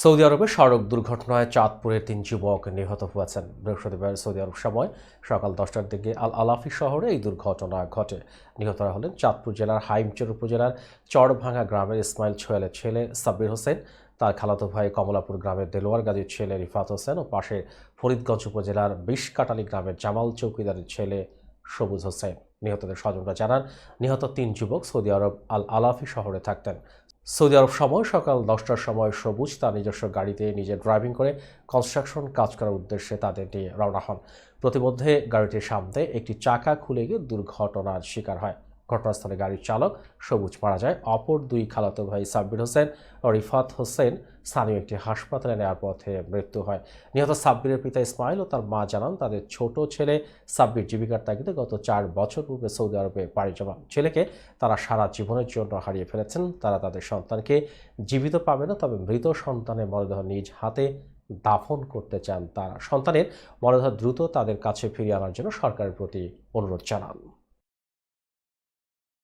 Saudi আরবে সড়ক দুর্ঘটনায় চাঁদপুরের তিন যুবক নিহত হয়েছেন। বৃহস্পতিবার সৌদি আরব সময় সকাল দশটার দিকে আল আলাফি শহরে এই দুর্ঘটনা ঘটে। নিহতরা হলেন চাঁদপুর জেলার হাইমচর উপজেলার চরভাঙ্গা গ্রামের ইসমাইল ছোয়ালের ছেলে সাব্বির হোসেন, তার খালাতো ভাই কমলাপুর গ্রামের দেলোয়ার গাজীর ছেলে রিফাত হোসেন ও পাশে ফরিদগঞ্জ উপজেলার বিষকাটালি গ্রামের জামাল চৌকিদারের ছেলে সবুজ হোসেন। নিহতদের স্বজনরা জানান, নিহত তিন যুবক সৌদি আরব আল আলাফি শহরে থাকতেন। সৌদি আরব সময় সকাল দশটার সময় সবুজ, তার নিজস্ব গাড়িতে নিজে ড্রাইভিং করে কনস্ট্রাকশন কাজ করার উদ্দেশ্যে তাদের রওনা হন। প্রতিমধ্যে গাড়িটির সামনে একটি চাকা খুলে গিয়ে দুর্ঘটনার শিকার হয়। ঘটনাস্থলে গাড়ির চালক সবুজ মারা যায়। অপর দুই খালাতো ভাই সাব্বির হোসেন ও রিফাত হোসেন স্থানীয় একটি হাসপাতালে নেওয়ার পথে মৃত্যু হয়। নিহত সাব্বিরের পিতা ইসমাইল ও তার মা জানান, তাদের ছোট ছেলে সাব্বির জীবিকার তাগিদে গত চার বছর পূর্বে সৌদি আরবে পাড়ি জমান। ছেলেকে তারা সারা জীবনের জন্য হারিয়ে ফেলেছেন। তারা তাদের সন্তানকে জীবিত পাবে না, তবে মৃত সন্তানের মরদেহ নিজ হাতে দাফন করতে চান তারা। সন্তানের মরদেহ দ্রুত তাদের কাছে ফিরিয়ে আনার জন্য সরকারের প্রতি অনুরোধ জানান।